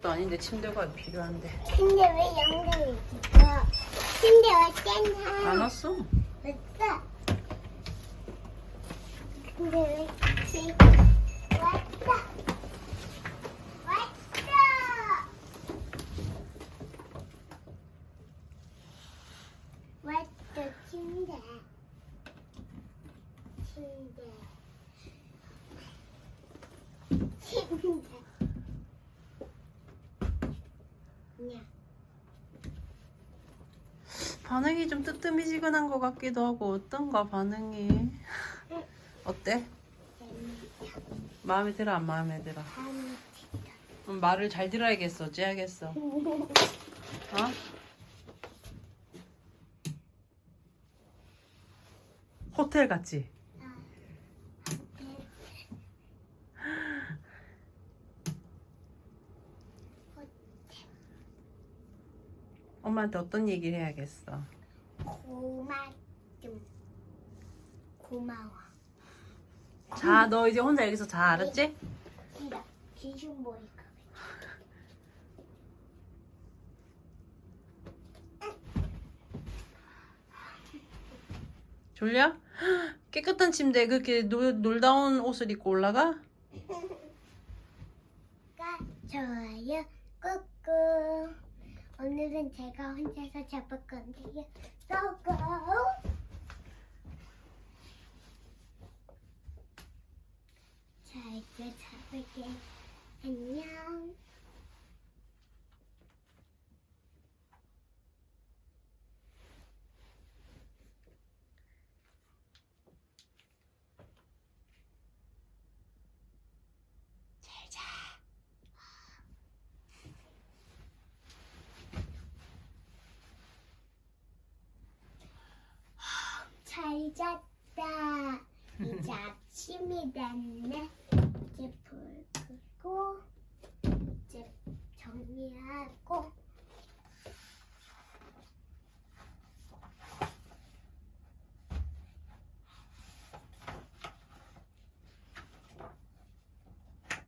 도 아닌데 침대가 필요한데 근데 왜 양들이 있어? 근데 왔잖아. 안 왔어? 왔어. 근데 왜 왔어? 왔어. 왔어 침대. 침대. 침대. 그냥. 반응이 좀 뜨뜨미지근한 것 같기도 하고 어떤가 반응이 어때? 마음에 들어 안 마음에 들어? 음, 말을 잘 들어야겠어 어찌하겠어 어? 호텔 같지? 엄마한테 어떤 얘기를 해야겠어? 고마 좀 고마워. 자 너 이제 혼자 여기서 자 알았지? 싫어. 귀신 보니까. 졸려? 깨끗한 침대에 그렇게 놀, 놀다 온 옷을 입고 올라가? 좋아요 꾹꾹. 오늘은 제가 혼자서 잡을 건데요. 고고. 자 이제 잡을게. 안녕. 잘 자. 잘 잤다. 이제 아침이 됐네. 이제 불 끄고 이제 정리하고